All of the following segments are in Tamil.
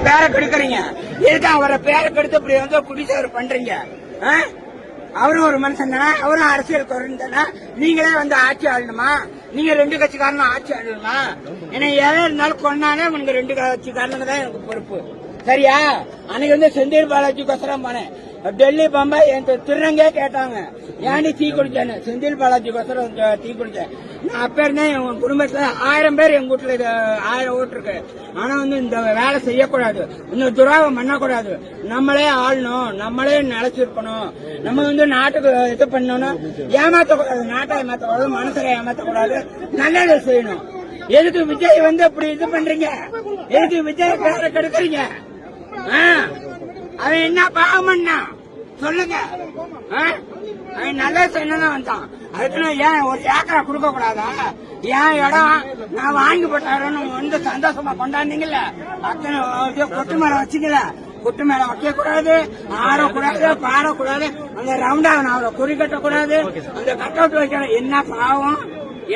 பேரை கெடுக்குறீங்க. எதுக்கு அவரை பேரை கெடுத்து இப்படி வந்து குடிசேர் பண்றீங்க? ஆ? அவரும் ஒரு மனுஷன் தானே? அவரும் அரசியல் குறைந்து தானே? நீங்களே வந்து ஆட்சி ஆளணுமா? நீங்க ரெண்டு கட்சிக்காரனும் ஆட்சி ஆளணுமா? ஏன்னா எதை இருந்தாலும் கொண்டானே உனக்கு ரெண்டு கட்சிக்காரனுக்கு தான் எனக்கு பொறுப்பு. சரியா? அன்னைக்கு வந்து செந்தில் பாலாஜிக்கோசரம் போனேன். டெல்லி பம்பாய் என் திருநங்கே கேட்டாங்க. ஏன்டி தீ குடிச்சேன்னு? செந்தில் பாலாஜி கோசரம் டீ குடிச்சேன். நான் அப்ப இருந்தேன் என் குடும்பத்துல ஆயிரம் பேர் எங்க வீட்டுல இது ஆயிரம் ஓட்டு இருக்கு. ஆனா வந்து இந்த வேலை செய்யக்கூடாது. இந்த துராவம் பண்ணக்கூடாது. நம்மளே ஆளணும் நம்மளே நிலைச்சிருக்கணும். நம்ம வந்து நாட்டுக்கு இது பண்ணணும். ஏமாத்தக்கூடாது. நாட்டை ஏமாத்தக்கூடாது மனசரை ஏமாத்தக்கூடாது. நல்லதை செய்யணும். எதுக்கு விஜய் வந்து அப்படி இது பண்றீங்க? எதுக்கு விஜய் பேரை கெடுக்குறீங்க? ஆ? அவன் என்ன பாவம் பண்ணா சொல்லுங்க. ஆ? அவன் நல்ல சொன்னதான் வந்தான் அதுக்குன்னு ஏன் ஒரு ஏக்கரை கொடுக்க கூடாதா ஏன் இடம் நான் வாங்கி போட்டாருன்னு வந்து சந்தோஷமா கொண்டாந்தீங்கல்ல? அத்தனை கொட்டு மரம் வச்சுக்கல கொட்டு மேல வைக்க கூடாது ஆடக்கூடாது பாடக்கூடாது. அந்த ரவுண்டா அவரை குறி கட்டக்கூடாது. அந்த கட் அவுட் என்ன பாவம்?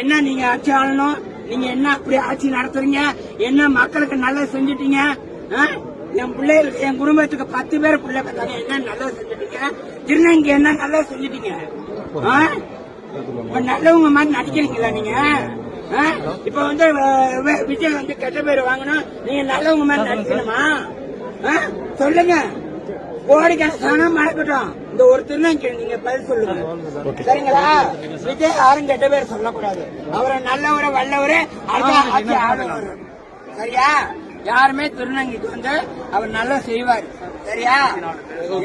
என்ன நீங்க ஆட்சி ஆளணும்? நீங்க என்ன அப்படி ஆட்சி நடத்துறீங்க? என்ன மக்களுக்கு நல்லது செஞ்சுட்டீங்க? என் பிள்ளைகளுக்கு என் குடும்பத்துக்கு பத்து பேர் பிள்ளை பார்த்தாங்க. என்ன நல்லது செஞ்சுட்டீங்க? திருநங்கை என்ன நல்லது செஞ்சுட்டீங்க? நல்லவங்க மாதிரி நடிக்கிறீங்களா நீங்க? இப்ப வந்து விஜய் வந்து கெட்ட பேர் வாங்கணும் நீங்க நல்லவங்க மாதிரி நடிக்கணுமா? சொல்லுங்க. கோடிக்கணக்கான மறக்கட்டும் இந்த ஒரு திருநங்கை நீங்க பதில் சொல்லுங்க. சரிங்களா? விஜய் யாரும் கெட்ட பேர் சொல்லக்கூடாது. அவரை நல்லவரை வல்லவரே அடுத்த ஆட்சி சரியா? யாருமே திருநங்கைக்கு வந்து அவர் நல்லா செய்வார். சரியா?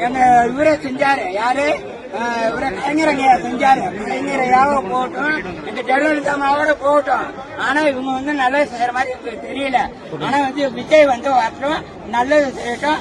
எங்க இவரே செஞ்சாரு. யாரு? இவரை இவரை கலைஞரையா செஞ்சாரு. கலைஞரையாக போகட்டும் இந்த ஜெயலலிதா அம்மாவோட போகட்டும் ஆனா இவங்க வந்து நல்லது செய்யற மாதிரி தெரியல. ஆனா வந்து விஜய் வந்து வரட்டும் நல்லது செய்யட்டும்.